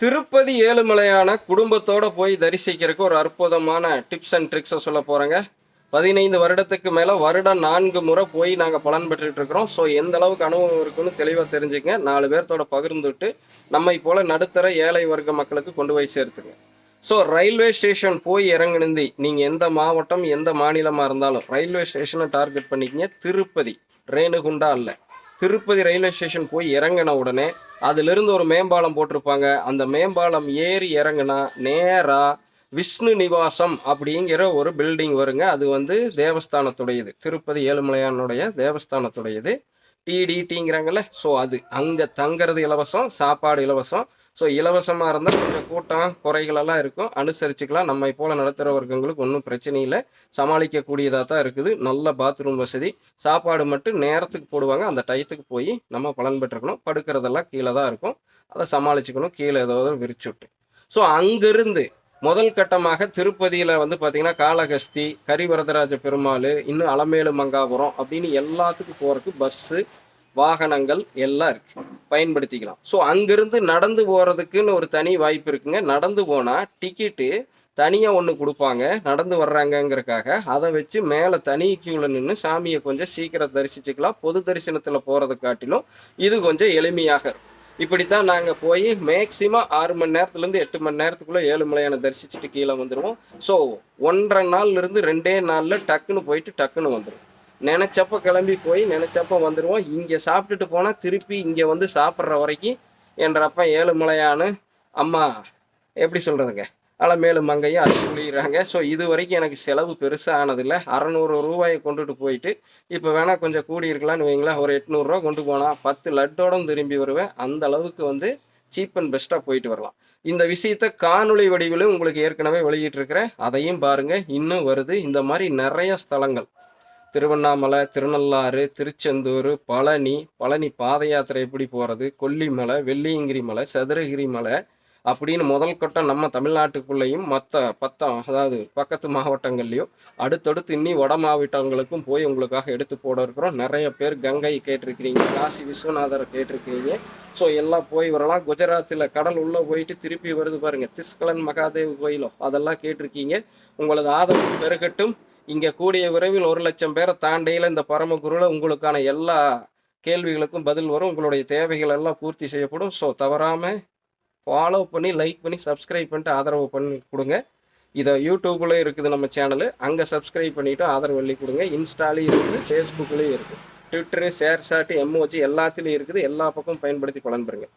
திருப்பதி ஏழுமலையான குடும்பத்தோட போய் தரிசிக்கிறதுக்கு ஒரு அற்புதமான டிப்ஸ் அண்ட் ட்ரிக்ஸை சொல்ல போகிறேங்க பதினைந்து வருடத்துக்கு மேலே வருடம் நான்கு முறை போய் நாங்கள் பலன் பெற்றுட்டு இருக்கிறோம். ஸோ எந்த அளவுக்கு அனுபவம் இருக்குன்னு தெளிவாக தெரிஞ்சுக்கங்க நாலு பேர்த்தோட பகிர்ந்துட்டு நம்மை போல நடுத்தர ஏழை வர்க்க மக்களுக்கு கொண்டு போய் சேர்த்துங்க. ஸோ ரயில்வே ஸ்டேஷன் போய் இறங்குனந்தி நீங்கள் எந்த மாவட்டம் எந்த மாநிலமாக இருந்தாலும் ரயில்வே ஸ்டேஷனை டார்கெட் பண்ணிக்கிங்க. திருப்பதி ரேணுகுண்டா இல்லை திருப்பதி ரயில்வே ஸ்டேஷன் போய் இறங்கின உடனே அதிலிருந்து ஒரு மேம்பாலம் போட்டிருப்பாங்க. அந்த மேம்பாலம் ஏறி இறங்குனா நேராக விஷ்ணு நிவாசம் அப்படிங்கிற ஒரு பில்டிங் வருங்க. அது வந்து தேவஸ்தானத்துடையது. திருப்பதி ஏழுமலையானுடைய தேவஸ்தானத்துடையது. டிடிடிங்கிறாங்கல்ல ஸோ அது. அங்கே தங்குறது இலவசம் சாப்பாடு இலவசம். ஸோ இலவசமாக இருந்தால் கொஞ்சம் கூட்டம் குறைகளெல்லாம் இருக்கும். அனுசரிச்சுக்கலாம். நம்மை போல் நடத்துகிற வர்க்கங்களுக்கு ஒன்றும் பிரச்சனை இல்லை. சமாளிக்கக்கூடியதாக தான் இருக்குது. நல்ல பாத்ரூம் வசதி. சாப்பாடு மட்டும் நேரத்துக்கு போடுவாங்க. அந்த டயத்துக்கு போய் நம்ம பலன் பெற்றுக்கணும். படுக்கிறதெல்லாம் கீழே தான் இருக்கும். அதை சமாளிச்சுக்கணும். கீழே ஏதாவது விரிச்சுட்டு. ஸோ அங்கேருந்து முதல் கட்டமாக திருப்பதியில் வந்து பார்த்தீங்கன்னா காளகஸ்தி கரிவரதராஜ பெருமாள் இன்னும் அலமேலு மங்காபுரம் அப்படின்னு எல்லாத்துக்கும் போகிறதுக்கு பஸ்ஸு வாகனங்கள் எல்லாம் இருக்கு. பயன்படுத்திக்கலாம். ஸோ அங்கிருந்து நடந்து போகிறதுக்குன்னு ஒரு தனி வாய்ப்பு இருக்குங்க. நடந்து போனால் டிக்கெட்டு தனியாக ஒன்று கொடுப்பாங்க. நடந்து வர்றாங்கங்கிறக்காக அதை வச்சு மேலே தனி கியூவில் நின்று சாமியை கொஞ்சம் சீக்கிரம் தரிசிச்சுக்கலாம். பொது தரிசனத்தில் போகிறத காட்டிலும் இது கொஞ்சம் எளிமையாக இருக்கும். இப்படித்தான் நாங்கள் போய் மேக்சிமம் ஆறு மணி நேரத்துலேருந்து எட்டு மணி நேரத்துக்குள்ளே ஏழுமலையான தரிசிச்சுட்டு கீழே வந்துடுவோம் ஸோ ஒன்றரை நாள்ல இருந்து ரெண்டே நாளில் டக்குன்னு போயிட்டு டக்குன்னு வந்துடும் நினச்சப்போ கிளம்பி போய் நினச்சப்போ வந்துடுவோம் இங்கே சாப்பிட்டுட்டு போனால் திருப்பி இங்கே வந்து சாப்பிட்ற வரைக்கும் என்றப்ப ஏழுமலையான்னு அம்மா எப்படி சொல்கிறதுங்க ஆனால் மேலும் அங்கேயும் அது புளியிறாங்க ஸோ இது வரைக்கும் எனக்கு செலவு பெருசாக ஆனதில்லை. அறநூறு ரூபாயை கொண்டுட்டு போயிட்டு இப்போ வேணால் கொஞ்சம் கூடி இருக்கலாம்னு வைங்களேன். ஒரு எட்நூறுரூவா கொண்டு போனால் பத்து லட்டோடும் திரும்பி வருவேன். அந்த அளவுக்கு வந்து சீப் அண்ட் பெஸ்ட்டாக போயிட்டு வரலாம். இந்த விஷயத்த காணொளி வடிவிலும் உங்களுக்கு ஏற்கனவே வெளியிட்டிருக்கிறேன். அதையும் பாருங்கள் இன்னும் வருது. இந்த மாதிரி நிறைய ஸ்தலங்கள். திருவண்ணாமலை திருநள்ளாறு திருச்செந்தூர் பழனி பழனி பாத யாத்திரை எப்படி போகிறது கொல்லிமலை வெள்ளியங்கிரி மலை சதுரகிரி மலை அப்படின்னு முதல் கட்டம் நம்ம தமிழ்நாட்டுக்குள்ளேயும் மற்ற பத்தம் அதாவது பக்கத்து மாவட்டங்கள்லையும் அடுத்தடுத்து இன்னி வட மாவட்டங்களுக்கும் போய் உங்களுக்காக எடுத்து போட இருக்கிறோம். நிறைய பேர் கங்கை கேட்டிருக்கிறீங்க காசி விஸ்வநாதரை கேட்டிருக்கிறீங்க. ஸோ எல்லாம் போய் வரலாம். குஜராத்தில் கடல் உள்ளே போயிட்டு திருப்பி வருது பாருங்கள் திஸ்கலன் மகாதேவ் கோயிலோ அதெல்லாம் கேட்டிருக்கீங்க. உங்களது ஆதரவு பெருகட்டும். இங்கே கூடிய விரைவில் ஒரு லட்சம் பேரை தாண்டையில் இந்த பரமகுருவில் உங்களுக்கான எல்லா கேள்விகளுக்கும் பதில் வரும். உங்களுடைய தேவைகள் எல்லாம் பூர்த்தி செய்யப்படும். ஸோ தவறாமல் ஃபாலோ பண்ணி லைக் பண்ணி சப்ஸ்கிரைப் பண்ணிட்டு ஆதரவு பண்ணி கொடுங்க. இதை யூடியூப்லேயும் இருக்குது நம்ம சேனலு அங்கே சப்ஸ்கிரைப் பண்ணிவிட்டு ஆதரவு பண்ணி கொடுங்க. இன்ஸ்டாலையும் இருக்குது ஃபேஸ்புக்லேயும் இருக்குது. ட்விட்டரு ஷேர் ஷாட்டு எம்ஓஜி எல்லாத்துலேயும் இருக்குது. எல்லா பக்கமும் பயன்படுத்தி பலன் பெறுங்க.